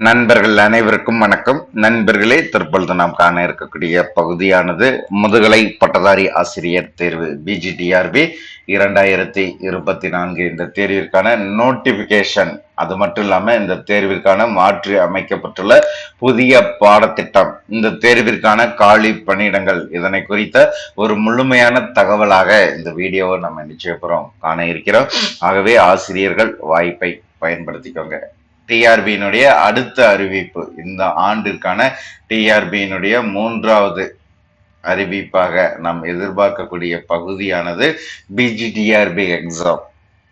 நண்பர்கள் அனைவருக்கும் வணக்கம். நண்பர்களே தற்பொழுது நாம் காண இருக்கக்கூடிய பகுதியானது முதுகலை பட்டதாரி ஆசிரியர் தேர்வு பிஜிடிஆர்பி இரண்டாயிரத்தி இருபத்தி நான்கு இந்த தேர்விற்கான நோட்டிபிகேஷன் அது மட்டும் இல்லாமல் இந்த தேர்விற்கான மாற்றி அமைக்கப்பட்டுள்ள புதிய பாடத்திட்டம். இந்த தேர்விற்கான காலி பணியிடங்கள் இதனை குறித்த ஒரு முழுமையான தகவலாக இந்த வீடியோவை நம்ம நிச்சயப்புறம் காண இருக்கிறோம். ஆகவே ஆசிரியர்கள் வாய்ப்பை பயன்படுத்திக்கோங்க. டிஆர்பியினுடைய அடுத்த அறிவிப்பு இந்த ஆண்டிற்கான டிஆர்பியினுடைய மூன்றாவது அறிவிப்பாக நாம் எதிர்பார்க்கக்கூடிய பகுதியானது பிஜிடிஆர்பி எக்ஸாம்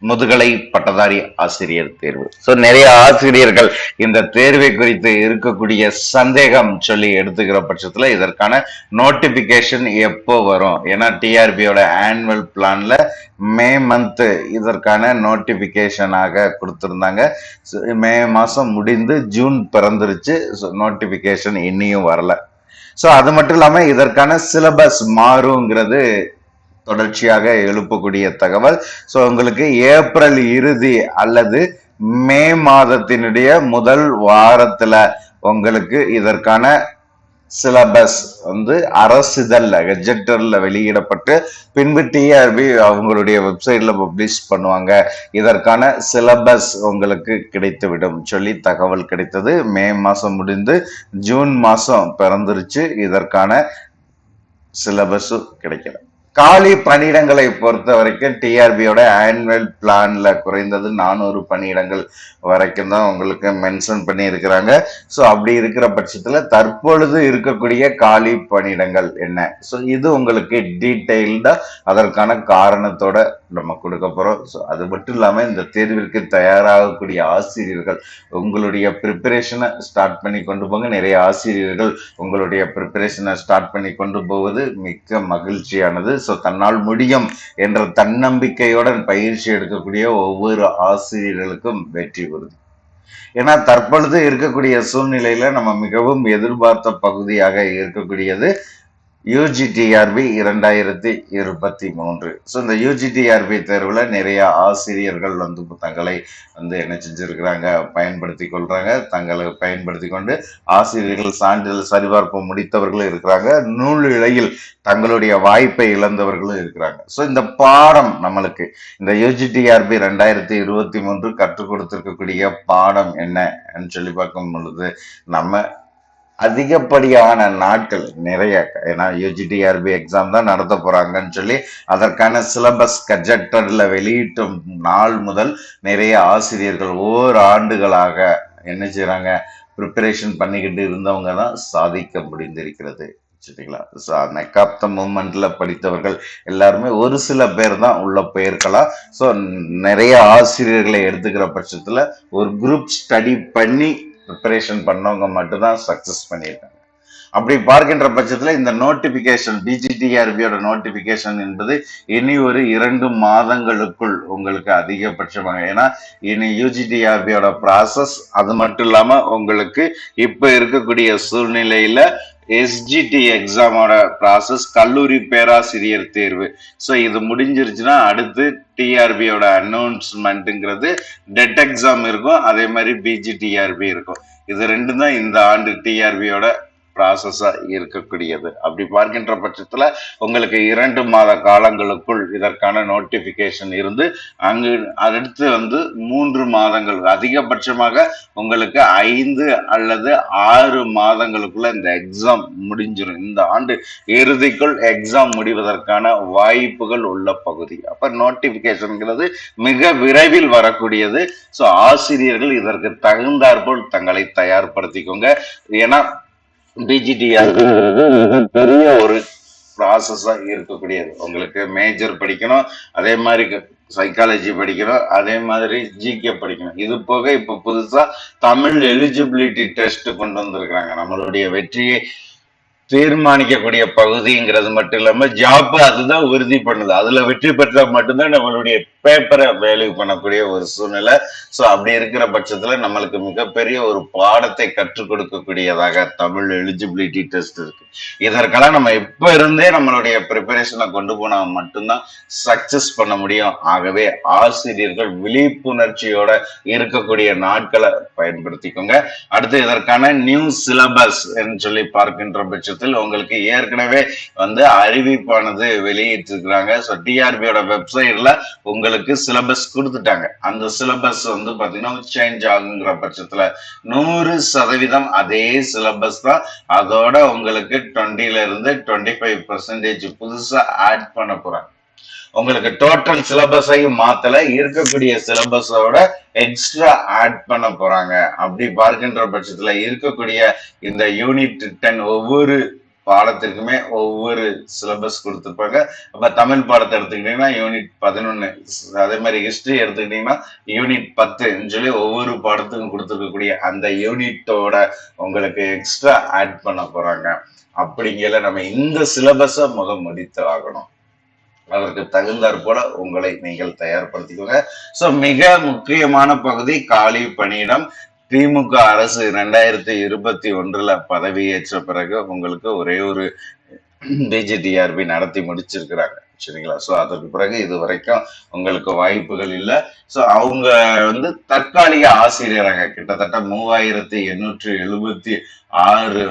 முதுகலை பட்டதாரி ஆசிரியர் தேர்வு. ஸோ நிறைய ஆசிரியர்கள் இந்த தேர்வை குறித்து இருக்கக்கூடிய சந்தேகம் சொல்லி எடுத்துக்கிற பட்சத்தில் இதற்கான நோட்டிபிகேஷன் எப்போ வரும்? ஏன்னா டிஆர்பியோட ஆனுவல் பிளான்ல மே மந்த் இதற்கான நோட்டிபிகேஷனாக கொடுத்துருந்தாங்க. மே மாதம் முடிந்து ஜூன் பிறந்துருச்சு. நோட்டிபிகேஷன் இன்னியும் வரல. ஸோ அது மட்டும் இல்லாமல் இதற்கான சிலபஸ் மாறுங்கிறது தொடர்ச்சியாக எழுப்பக்கூடிய தகவல். ஸோ உங்களுக்கு ஏப்ரல் இறுதி அல்லது மே மாதத்தினுடைய முதல் வாரத்தில் உங்களுக்கு இதற்கான சிலபஸ் வந்து அரசிதழ்ல கெஜெக்டரில் வெளியிடப்பட்டு பின்பு டிஆர்பி அவங்களுடைய வெப்சைட்ல பப்ளிஷ் பண்ணுவாங்க. இதற்கான சிலபஸ் உங்களுக்கு கிடைத்துவிடும். சொல்லி தகவல் கிடைத்தது. மே மாதம் முடிந்து ஜூன் மாதம் பிறந்துருச்சு. இதற்கான சிலபஸும் கிடைக்கல. காலி பணியிடங்களை பொறுத்த வரைக்கும் டிஆர்பியோட ஆனுவல் பிளான்ல குறைந்தது நானூறு பணியிடங்கள் வரைக்கும் தான் உங்களுக்கு மென்ஷன் பண்ணியிருக்கிறாங்க. ஸோ அப்படி இருக்கிற பட்சத்தில் தற்பொழுது இருக்கக்கூடிய காலி பணியிடங்கள் என்ன? ஸோ இது உங்களுக்கு டீட்டெயில்டாக அதற்கான காரணத்தோட நம்ம கொடுக்க போகிறோம் ஸோ அது மட்டும் இல்லாமல் இந்த தேர்விற்கு தயாராகக்கூடிய ஆசிரியர்கள் உங்களுடைய ப்ரிப்பரேஷனை ஸ்டார்ட் பண்ணி கொண்டு போங்க. நிறைய ஆசிரியர்கள் உங்களுடைய ப்ரிப்பரேஷனை ஸ்டார்ட் பண்ணி கொண்டு போவது மிக்க மகிழ்ச்சியானது. ஸோ தன்னால் முடியும் என்ற தன்னம்பிக்கையுடன் பயிற்சி எடுக்கக்கூடிய ஒவ்வொரு ஆசிரியர்களுக்கும் வெற்றி உறுதி. ஏன்னா தற்பொழுது இருக்கக்கூடிய சூழ்நிலையில நம்ம மிகவும் எதிர்பார்த்த பகுதியாக இருக்கக்கூடியது யூஜிடிஆர்பி இரண்டாயிரத்தி இருபத்தி மூன்று. ஸோ இந்த யூஜிடிஆர்பி தேர்வில் நிறைய ஆசிரியர்கள் வந்து தங்களை வந்து என்ன செஞ்சுருக்கிறாங்க பயன்படுத்தி கொள்கிறாங்க தங்களை பயன்படுத்தி கொண்டு ஆசிரியர்கள் சான்றிதழ் சரிபார்ப்பு முடித்தவர்களும் இருக்கிறாங்க. நூல் இழையில் தங்களுடைய வாய்ப்பை இழந்தவர்களும் இருக்கிறாங்க. ஸோ இந்த பாடம் நம்மளுக்கு இந்த யூஜிடிஆர்பி ரெண்டாயிரத்தி இருபத்தி மூன்று கற்றுக் கொடுத்துருக்கக்கூடிய பாடம் என்னன்னு சொல்லி பார்க்கும் பொழுது நம்ம அதிகப்படியான நாட்கள் நிறைய ஏன்னா யூஜிடிஆர்பி எக்ஸாம் தான் நடத்த போகிறாங்கன்னு சொல்லி அதற்கான சிலபஸ் கஜெக்டரில் வெளியிட்டும் நாள் முதல் நிறைய ஆசிரியர்கள் ஓர் ஆண்டுகளாக என்ன செய்கிறாங்க ப்ரிப்பரேஷன் பண்ணிக்கிட்டு இருந்தவங்க தான் சாதிக்க முடிந்திருக்கிறது. சரிங்களா? ஸோ நெக்காப்த மூமெண்ட்டில் படித்தவர்கள் எல்லாருமே ஒரு சில பேர் தான் உள்ள போயிருக்கலாம். ஸோ நிறைய ஆசிரியர்களை எடுத்துக்கிற பட்சத்தில் ஒரு குரூப் ஸ்டடி பண்ணி ப்ரிப்பரேஷன் பண்ணவங்க மட்டும்தான் சக்ஸஸ் பண்ணியிருக்காங்க. அப்படி பார்க்கின்ற பட்சத்தில் இந்த நோட்டிபிகேஷன் டிஜிடிஆர்பியோட நோட்டிபிகேஷன் என்பது இனி ஒரு இரண்டு மாதங்களுக்குள் உங்களுக்கு அதிகபட்சமாக. ஏன்னா இனி யூஜிடிஆர்பியோட ப்ராசஸ் அது மட்டும் இல்லாமல் உங்களுக்கு இப்போ இருக்கக்கூடிய சூழ்நிலையில் எஸ்ஜிடி எக்ஸாமோட ப்ராசஸ் கல்லூரி பேராசிரியர் தேர்வு. ஸோ இது முடிஞ்சிருச்சுன்னா அடுத்து டிஆர்பியோட அனௌன்ஸ்மெண்ட்டுங்கிறது டெட் எக்ஸாம் இருக்கும். அதே மாதிரி பிஜிடிஆர்பி இருக்கும். இது ரெண்டும் தான் இந்த ஆண்டு டிஆர்பியோட ப்ராசஸாக இருக்கக்கூடியது. அப்படி பார்க்கின்ற பட்சத்தில் உங்களுக்கு இரண்டு மாத காலங்களுக்குள் இதற்கான நோட்டிஃபிகேஷன் இருந்து அங்கு அடுத்து வந்து மூன்று மாதங்கள் அதிகபட்சமாக உங்களுக்கு ஐந்து அல்லது ஆறு மாதங்களுக்குள்ள இந்த எக்ஸாம் முடிஞ்சிடும் இந்த ஆண்டு இறுதிக்குள் எக்ஸாம் முடிவதற்கான வாய்ப்புகள் உள்ள பகுதி. அப்போ நோட்டிஃபிகேஷன்கிறது மிக விரைவில் வரக்கூடியது. ஸோ ஆசிரியர்கள் இதற்கு தகுந்தாற்போல் தங்களை தயார்படுத்திக்கோங்க. ஏன்னா பிஜிடிஆர் பெரிய ஒரு ப்ராசஸாக இருக்கக்கூடியது. உங்களுக்கு மேஜர் படிக்கணும் அதே மாதிரி சைக்காலஜி படிக்கணும் அதே மாதிரி ஜிகே படிக்கணும். இது போக இப்போ புதுசாக தமிழ் எலிஜிபிலிட்டி டெஸ்ட் கொண்டு வந்திருக்கிறாங்க. நம்மளுடைய வெற்றியை தீர்மானிக்கக்கூடிய பகுதிங்கிறது மட்டும் இல்லாம ஜாப் அதுதான் உறுதி பண்ணுது. அதுல வெற்றி பெற்றா மட்டும்தான் நம்மளுடைய பேப்பரை வேல்யூ பண்ணக்கூடிய ஒரு சூழ்நிலை. சோ அப்படி இருக்கிற பட்சத்துல நம்மளுக்கு மிகப்பெரிய ஒரு பாடத்தை கற்றுக் கொடுக்கக்கூடியதாக தமிழ் எலிஜிபிலிட்டி டெஸ்ட் இருக்கு. இதற்கெல்லாம் நம்ம இப்ப இருந்தே நம்மளுடைய ப்ரிப்பரேஷனை கொண்டு போனா மட்டும்தான் சக்சஸ் பண்ண முடியும். ஆகவே ஆசிரியர்கள் விழிப்புணர்ச்சியோட இருக்கக்கூடிய நாட்களை பயன்படுத்திக்கோங்க. அடுத்து இதற்கான நியூ சிலபஸ் என்று சொல்லி பார்க்கின்ற பட்சத்தில் உங்களுக்கு ஏற்கனவே வந்து அறிவிப்பானது வெளியிட்டிருக்கிறாங்க. ஸோ டிஆர்பியோட வெப்சைட்ல உங்களுக்கு சிலபஸ் கொடுத்துட்டாங்க. அந்த சிலபஸ் வந்து பார்த்தீங்கன்னா சேஞ்ச் ஆகுங்கிற பட்சத்தில் நூறு சதவீதம் அதே சிலபஸ் தான். அதோட உங்களுக்கு டுவெண்ட்டில இருந்து டுவெண்ட்டி ஃபைவ் பர்சன்டேஜ் புதுசாக ஆட் பண்ண போறாங்க. உங்களுக்கு டோட்டல் சிலபஸையும் மாத்தல இருக்கக்கூடிய சிலபஸோட எக்ஸ்ட்ரா ஆட் பண்ண போறாங்க. அப்படி பார்க்கின்ற பட்சத்துல இருக்கக்கூடிய இந்த யூனிட் டென் ஒவ்வொரு பாடத்திற்குமே ஒவ்வொரு சிலபஸ் கொடுத்துருப்பாங்க. அப்ப தமிழ் பாடத்தை எடுத்துக்கிட்டீங்கன்னா யூனிட் பதினொன்னு அதே மாதிரி ஹிஸ்டரி எடுத்துக்கிட்டீங்கன்னா யூனிட் பத்துன்னு சொல்லி ஒவ்வொரு பாடத்துக்கும் கொடுத்துருக்கக்கூடிய அந்த யூனிட்டோட உங்களுக்கு எக்ஸ்ட்ரா ஆட் பண்ண போறாங்க. அப்படிங்கிற நம்ம இந்த சிலபஸை முத முடித்து ஆகணும். அதற்கு தகுந்தாற் போல உங்களை நீங்கள் தயார்படுத்திக்கோங்க. சோ மிக முக்கியமான பகுதி காலி பணியிடம். திமுக அரசு இரண்டாயிரத்தி இருபத்தி ஒன்றுல பதவியேற்ற பிறகு உங்களுக்கு ஒரே ஒரு பிஜிடிஆர்பி நடத்தி முடிச்சிருக்கிறாங்க. சரிங்களா? சோ அதற்கு பிறகு இது வரைக்கும் உங்களுக்கு வாய்ப்புகள் இல்லை. சோ அவங்க வந்து தற்காலிக ஆசிரியராக கிட்டத்தட்ட மூவாயிரத்தி எண்ணூற்றி எழுபத்தி ஆறு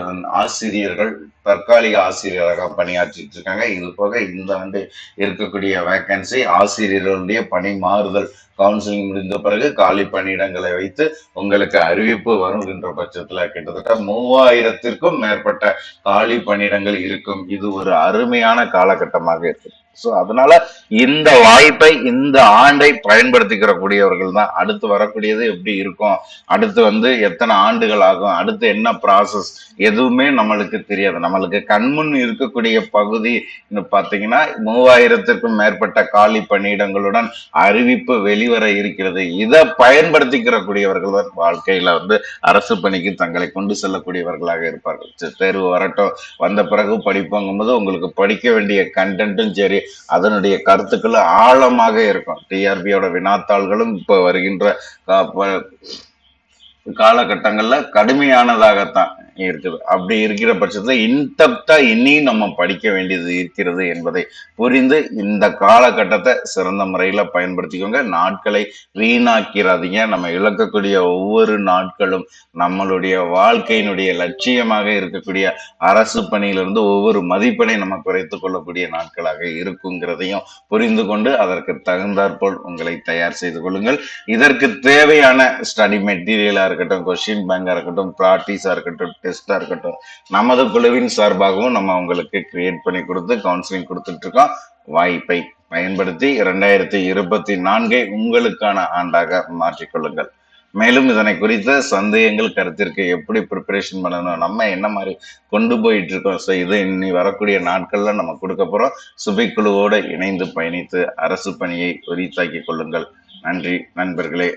ஆசிரியர்கள் தற்காலிக ஆசிரியராக பணியாற்றிட்டு இருக்காங்க. இது போக இந்த ஆண்டு இருக்கக்கூடிய வேக்கன்சி ஆசிரியர்களுடைய பணி மாறுதல் கவுன்சிலிங் முடிந்த பிறகு காலி பணியிடங்களை வைத்து உங்களுக்கு அறிவிப்பு வருகின்ற பட்சத்துல கிட்டத்தட்ட மூவாயிரத்திற்கும் மேற்பட்ட காலி பணியிடங்கள் இருக்கும். இது ஒரு அருமையான காலகட்டமாக இருக்கு. சோ அதனால இந்த வாய்ப்பை இந்த ஆண்டை பயன்படுத்திக்கிற கூடியவர்கள் தான். அடுத்து வரக்கூடியது எப்படி இருக்கும்? அடுத்து வந்து எத்தனை ஆண்டுகள் ஆகும்? அடுத்து என்ன ப்ராசஸ் எதுவுமே நம்மளுக்கு தெரியாது. நம்ம நம்மளுக்கு கண்முன் இருக்கக்கூடிய பகுதி பார்த்தீங்கன்னா மூவாயிரத்திற்கும் மேற்பட்ட காலி பணியிடங்களுடன் அறிவிப்பு வெளிவர இருக்கிறது. இதை பயன்படுத்திக்கிறக்கூடியவர்கள் தான் வாழ்க்கையில வந்து அரசு பணிக்கு தங்களை கொண்டு செல்லக்கூடியவர்களாக இருப்பார்கள். தேர்வு வரட்டும். வந்த பிறகு படிப்போங்கும் போது உங்களுக்கு படிக்க வேண்டிய கண்டென்ட்டும் சரி அதனுடைய கருத்துக்களும் ஆழமாக இருக்கும். டிஆர்பியோட வினாத்தாள்களும் இப்ப வருகின்ற காலகட்டங்கள்ல கடுமையானதாகத்தான் இருக்குது. அப்படி இருக்கிற பட்சத்துல இன்டப்டா இனியும் நம்ம படிக்க வேண்டியது இருக்கிறது என்பதை புரிந்து இந்த காலகட்டத்தை சிறந்த முறையில பயன்படுத்திக்கோங்க. நாட்களை வீணாக்கிறாதீங்க. நம்ம இழக்கக்கூடிய ஒவ்வொரு நாட்களும் நம்மளுடைய வாழ்க்கையினுடைய லட்சியமாக இருக்கக்கூடிய அரசு பணியிலிருந்து ஒவ்வொரு மதிப்பெண்ணை நம்ம குறைத்து கொள்ளக்கூடிய நாட்களாக இருக்குங்கிறதையும் புரிந்து கொண்டு அதற்கு தகுந்தாற்போல் உங்களை தயார் செய்து கொள்ளுங்கள். இதற்கு தேவையான ஸ்டடி மெட்டீரியலா இருக்கட்டும் கொஷின் பேங்காக இருக்கட்டும் ப்ராக்டிஸா இருக்கட்டும் டெஸ்ட்டாக இருக்கட்டும் நமது குழுவின் சார்பாகவும் நம்ம அவங்களுக்கு கிரியேட் பண்ணி கொடுத்து கவுன்சிலிங் கொடுத்துட்டு இருக்கோம். வாய்ப்பை பயன்படுத்தி இரண்டாயிரத்தி இருபத்தி நான்கை உங்களுக்கான ஆண்டாக மாற்றிக்கொள்ளுங்கள் மேலும் இதனை குறித்த சந்தேகங்கள் கருத்திற்கு எப்படி ப்ரிப்பரேஷன் பண்ணணும் நம்ம என்ன மாதிரி கொண்டு போயிட்டு இருக்கோம் ஸோ இது இனி வரக்கூடிய நாட்கள்ல நம்ம கொடுக்க போறோம். சுபிக்குழுவோடு இணைந்து பயணித்து அரசு பணியை உரித்தாக்கி கொள்ளுங்கள். நன்றி நண்பர்களே.